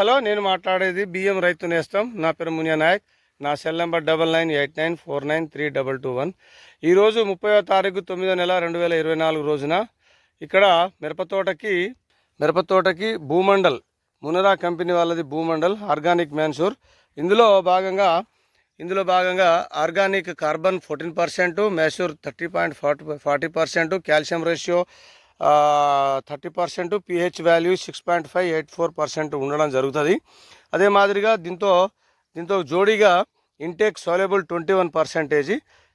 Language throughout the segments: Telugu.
హలో నేను మాట్లాడేది బియ్యం రైతు నేస్తం. నా పేరు మునియా నాయక్. నా cell number double nine eight nine four nine three double two one. ఈరోజు ముప్పైవ తారీఖు తొమ్మిదో నెల రెండు వేల ఇరవై నాలుగు రోజున ఇక్కడ మిరపతోటకి మిరపతోటకి భూమండల్ మునరా కంపెనీ వాళ్ళది భూమండల్ ఆర్గానిక్ మ్యాన్షూర్. ఇందులో భాగంగా ఇందులో భాగంగా organic carbon fourteen percent మ్యాషూర్ thirty point forty forty percent calcium ratio thirty percent pH value six point five eight four percent ఉండడం జరుగుతుంది. అదే మాదిరిగా దీంతో దీంతో జోడీగా intake soluble twenty one percentage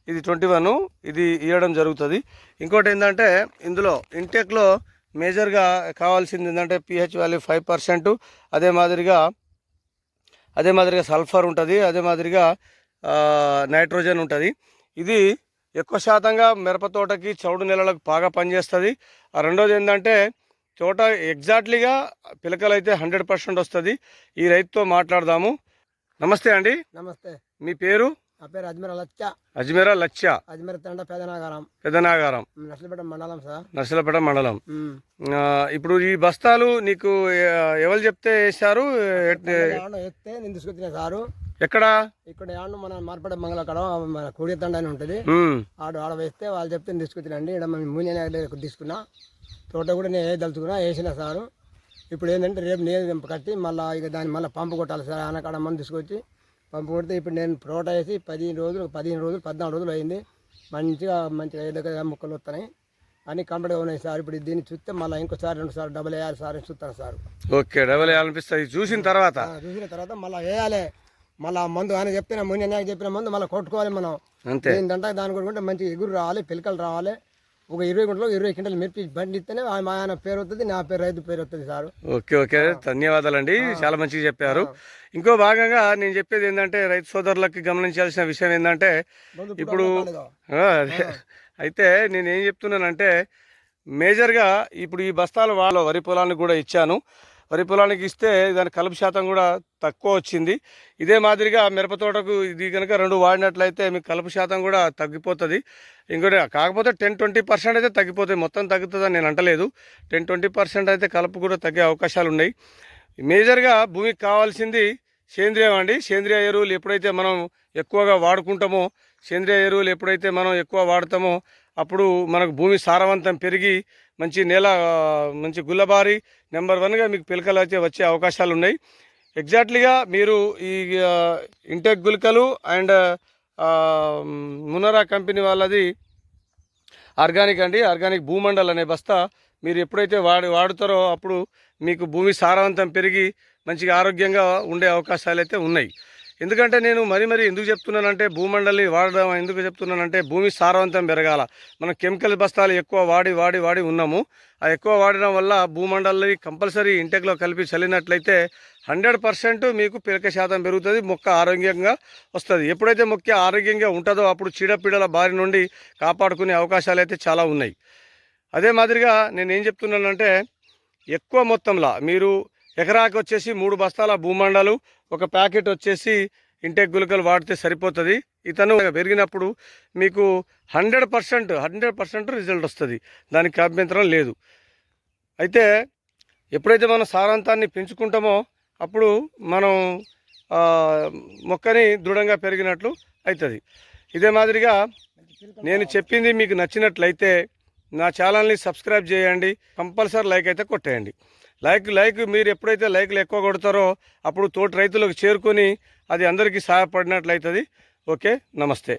ఇది ట్వంటీ వన్ ఇది ఇవ్వడం జరుగుతుంది. ఇంకోటి ఏంటంటే ఇందులో ఇంటేక్లో మేజర్గా కావాల్సింది ఏంటంటే పిహెచ్ వాల్యూ ఫైవ్ పర్సెంట్ అదే మాదిరిగా అదే మాదిరిగా సల్ఫర్ ఉంటుంది అదే మాదిరిగా నైట్రోజన్ ఉంటుంది. ఇది ఎక్కువ శాతంగా మిరప తోటకి చౌడు నెలలకు బాగా పనిచేస్తుంది. ఆ రెండోది ఏంటంటే తోట ఎగ్జాక్ట్లీగా పిలకలు అయితే హండ్రెడ్ పర్సెంట్ వస్తుంది. ఈ రైతుతో మాట్లాడదాము. నమస్తే అండి. నమస్తే. మీ పేరు? నా పేరు అజ్మీర్ లచ్చ. అజ్మీరా లచ్చ. అజ్మీర్ తండ పెదనాగారం. పెదనాగారం. నర్సలపేట మండలం సార్. నర్సలపేట మండలం. ఇప్పుడు ఈ బస్తాలు నీకు ఎవరు చెప్తే ఆడ ఎత్తే నేను తీసుకొచ్చిన సారు. ఎక్కడ? ఇక్కడ ఆడు మన మార్పడ మంగళ అక్కడ మన కూడి తండ అని ఉంటుంది. ఆడు ఆడ వేస్తే వాళ్ళు చెప్తే తీసుకొచ్చినండి ఇక్కడ మన మూల్య తీసుకున్నా. తోట కూడా నేను ఏ దలుచుకున్నా వేసిన సారు. ఇప్పుడు ఏంటంటే రేపు నేను కట్టి మళ్ళీ ఇక దాన్ని మళ్ళీ పంపు కొట్టాలి సార్. ఆనకాడ మంది తీసుకొచ్చి పంపు కొడితే ఇప్పుడు నేను తోట వేసి పదిహేను రోజులు పదిహేను రోజులు పద్నాలుగు రోజులు అయింది. మంచిగా మంచిగా ఏ దగ్గర ముక్కలు వస్తున్నాయి. అన్ని కంప్లీట్గా ఉన్నాయి సార్. ఇప్పుడు దీన్ని చూస్తే మళ్ళీ ఇంకోసారి రెండు సార్లు డబల్ వేయాలి సార్ చూస్తాను సార్. ఓకే డబల్ అనిపిస్తుంది చూసిన తర్వాత? చూసిన తర్వాత మళ్ళీ వేయాలి. మళ్ళీ మందు ఆయన చెప్పిన ముందు నాకు చెప్పిన మందు మళ్ళీ కొట్టుకోవాలి మనం. అంతే. ఏంటంటే దాని కొట్టుకుంటే మంచి ఎగురు రావాలి పిలకలు రావాలి. ఒక ఇరవై గుంటలో ఇరవై క్వింటలు మిర్చి బండి ఇస్తేనే ఆ- మా ఆయన పేరు వస్తుంది నా పేరు రైతు పేరు వస్తుంది సార్. Okay okay. ధన్యవాదాలండి. చాలా మంచిగా చెప్పారు. ఇంకో భాగంగా నేను చెప్పేది ఏంటంటే రైతు సోదరులకి గమనించాల్సిన విషయం ఏంటంటే ఇప్పుడు ఆ. అయితే నేను ఏం చెప్తున్నానంటే మేజర్గా ఇప్పుడు ఈ బస్తాలు వాళ్ళ వరి పొలానికి కూడా ఇచ్చాను. వరి పొలానికి ఇస్తే దాని కలుపు శాతం కూడా తక్కువ వచ్చింది. ఇదే మాదిరిగా మిరప తోటకు ఇది కనుక రెండు వాడినట్లయితే మీకు కలుపు శాతం కూడా తగ్గిపోతుంది. ఇంకోటి కాకపోతే టెన్ ట్వంటీ పర్సెంట్ అయితే తగ్గిపోతుంది. మొత్తం తగ్గుతుందని నేను అంటలేదు. టెన్ ట్వంటీ పర్సెంట్ అయితే కలుపు కూడా తగ్గే అవకాశాలు ఉన్నాయి. మేజర్గా భూమికి కావాల్సింది సేంద్రియం అండి. సేంద్రియ ఎరువులు ఎప్పుడైతే మనం ఎక్కువగా వాడుకుంటామో సేంద్రియ ఎరువులు ఎప్పుడైతే మనం ఎక్కువ వాడతామో అప్పుడు మనకు భూమి సారవంతం పెరిగి మంచి నేల మంచి గుల్లబారి నెంబర్ వన్గా మీకు పిలకలు అయితే వచ్చే అవకాశాలు ఉన్నాయి ఎగ్జాక్ట్లీగా మీరు ఈ ఇంటెక్ గులకలు అండ్ మునరా కంపెనీ వాళ్ళది ఆర్గానిక్ అండి ఆర్గానిక్ భూమండల్ అనే బస్తా మీరు ఎప్పుడైతే వాడి వాడుతారో అప్పుడు మీకు భూమి సారవంతం పెరిగి మంచిగా ఆరోగ్యంగా ఉండే అవకాశాలు అయితే ఉన్నాయి. ఎందుకంటే నేను మరీ మరీ ఎందుకు చెప్తున్నానంటే భూమండలి వాడడం ఎందుకు చెప్తున్నానంటే భూమి సారవంతం పెరగాల. మనం కెమికల్ బస్తాలు ఎక్కువ వాడి వాడి వాడి ఉన్నాము. ఆ ఎక్కువ వాడడం వల్ల భూమండలి కంపల్సరీ ఇంటెక్లో కలిపి చల్లినట్లయితే హండ్రెడ్ పర్సెంట్ మీకు పిలక శాతం పెరుగుతుంది మొక్క ఆరోగ్యంగా వస్తుంది. ఎప్పుడైతే మొక్క ఆరోగ్యంగా ఉంటుందో అప్పుడు చీడపీడల బారి నుండి కాపాడుకునే అవకాశాలు అయితే చాలా ఉన్నాయి. అదే మాదిరిగా నేను ఏం చెప్తున్నానంటే ఎక్కువ మొత్తంలో మీరు ఎకరాకి వచ్చేసి మూడు బస్తాల భూమండలు ఒక ప్యాకెట్ వచ్చేసి ఇంటెక్ గుళికలు వాడితే సరిపోతుంది. ఇతను పెరిగినప్పుడు మీకు hundred percent hundred percent result వస్తుంది. దానికి అభ్యంతరం లేదు. అయితే ఎప్పుడైతే మనం సారాంతాన్ని పెంచుకుంటామో అప్పుడు మనం మొక్కని దృఢంగా పెరిగినట్లు అవుతుంది ఇదే మాదిరిగా నేను చెప్పింది మీకు నచ్చినట్లయితే నా ఛానల్ని సబ్స్క్రైబ్ చేయండి. కంపల్సరీ లైక్ అయితే కొట్టేయండి. లైక్ లైక్ మీరు ఎప్పుడైతే లైక్లు ఎక్కువ కొడతారో అప్పుడు తోటి రైతులకు చేరుకొని అది అందరికీ సహాయపడినట్లయితుంది. ఓకే నమస్తే.